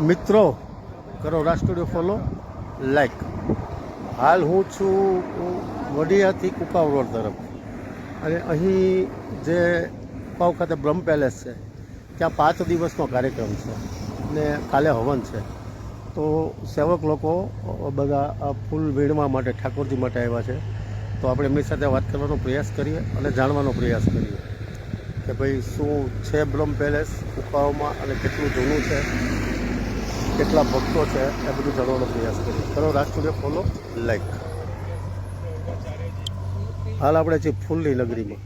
મિત્રો, કરો રાજ follow like હાલ હું છું વડિયાથી કુકાવ રોડ તરફ. અને અહીં જે કુકાવ ખાતે બ્રહ્મ પેલેસ છે, ત્યાં પાંચ દિવસનો કાર્યક્રમ છે ને કાલે હવન છે. તો સેવક લોકો બધા ફૂલ વીણવા માટે, ઠાકોરજી માટે આવ્યા છે. તો આપણે એમની સાથે વાત કરવાનો પ્રયાસ કરીએ અને જાણવાનો પ્રયાસ કરીએ કે ભાઈ શું છે બ્રહ્મ પેલેસ કુકાઓમાં અને કેટલું જૂનું છે? કેટલા ભક્તો છે એ બધું જાણવાનો પ્રયાસ કરીએ. કરો રાષ્ટ્રીય ફોલો. લાઈક હાલ આપણે છીએ ફૂલની નગરીમાં.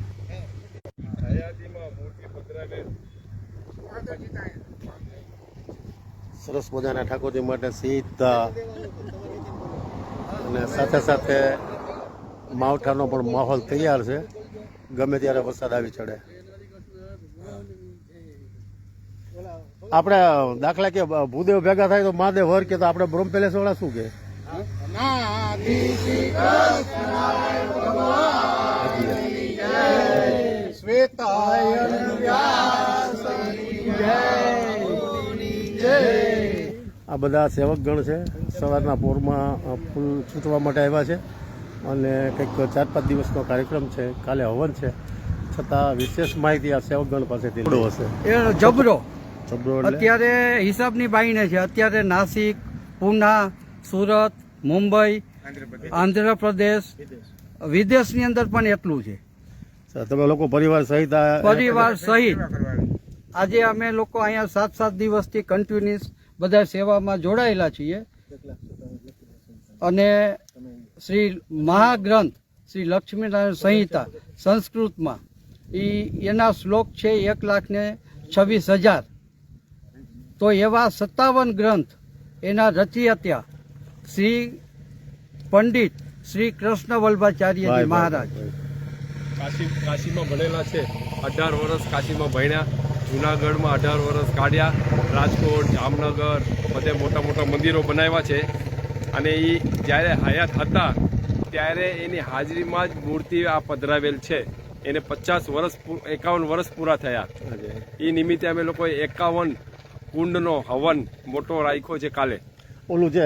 સરસ મજાના ઠાકોરજી માટે સીધા અને સાથે સાથે માવઠાનો પણ માહોલ તૈયાર છે. ગમે ત્યારે વરસાદ આવી ચડે. આપણે દાખલા કે ભૂદેવ ભેગા થાય તો મહાદેવ હર કે તો આપણે બ્રહ્મ પેલેસ વાળા શું કે? આ બધા સેવકગણ છે. સવારના પોરમાં ફૂલ છૂટવા માટે આવ્યા છે. અને કંઈક ચાર પાંચ દિવસનો કાર્યક્રમ છે. કાલે હવન છે. છતાં વિશેષ માહિતી આ સેવકગણ પાસેથી હશે. જબરો. અત્યારે હિસાબની બાઈને છે. અત્યારે નાસિક પૂના સુરત મુંબઈ આંધ્રપ્રદેશ. વિદેશની અંદર પણ એટલું છે. તમે લોકો પરિવાર સહિત પરિવાર સહિત. આજે અમે લોકો અહીંયા સાત સાત દિવસથી કન્ટિન્યુઅસ બધા સેવામાં જોડાયેલા છીએ. અને શ્રી મહાગ્રંથ શ્રી લક્ષ્મીનારાયણ સંહિતા સંસ્કૃતમાં. એ એના શ્લોક છે એક લાખ ને છવ્વીસ હજાર. તો એવા સત્તાવન ગ્રંથ એના રચયત્યા શ્રી પંડિત શ્રી કૃષ્ણ ભાઈ, મહારાજ. કાશી કાશીમાં ભણેલા છે. અઢાર વર્ષ કાશીમાં ભણ્યા. જુનાગઢમાં અઢાર વર્ષ કાઢ્યા. રાજકોટ જામનગર બધે મોટા મોટા મંદિરો બનાવ્યા છે. અને એ જ્યારે હયાત હતા ત્યારે એની હાજરીમાં જ મૂર્તિ આ પધરાવેલ છે. એને પચાસ વર્ષ એકાવન વર્ષ પૂરા થયા. એ નિમિત્તે અમે લોકોએ એકાવન કુંડનો હવન મોટો રાખ્યો છે કાલે. ઓલું જે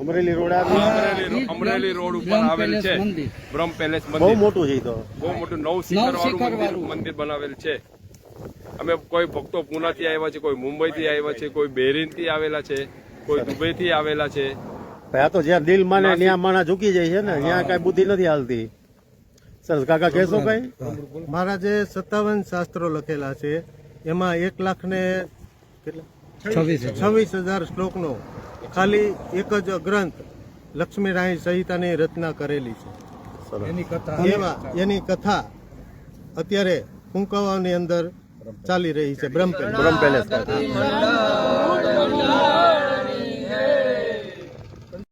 અમરેલી રોડ અમરેલી અમરેલી રોડ ઉપર આવેલ છે. બ્રહ્મ પેલેસ બહુ મંદિર. મોટું છે તો. બહુ મોટું નવ શિખર વાળું મંદિર મંદિર બનાવેલ છે. અમે કોઈ ભક્તો પુનાથી આવ્યા છે કોઈ મુંબઈથી આવ્યા છે કોઈ બેરીનથી આવેલા છે કોઈ દુબઈથી આવેલા છે. ભાઈ આ તો જ્યાં દિલ માને ત્યાં માણા ઝૂકી જાય છે ને ત્યાં કઈ બુદ્ધિ નથી હાલતી. સરસ કાકા કહેશો કઈ મારા જે સત્તાવન શાસ્ત્રો લખેલા છે એમાં એક લાખ ને કેટલા? છવ્વીસ હજાર. શ્લોકનો. ખાલી એક જ ગ્રંથ લક્ષ્મીનારાયણ સહિતાની રચના કરેલી છે. એમાં એવા એની કથા અત્યારે કુંકવાની અંદર ચાલી રહી છે બ્રહ્મ બ્રહ્મ પેલેસ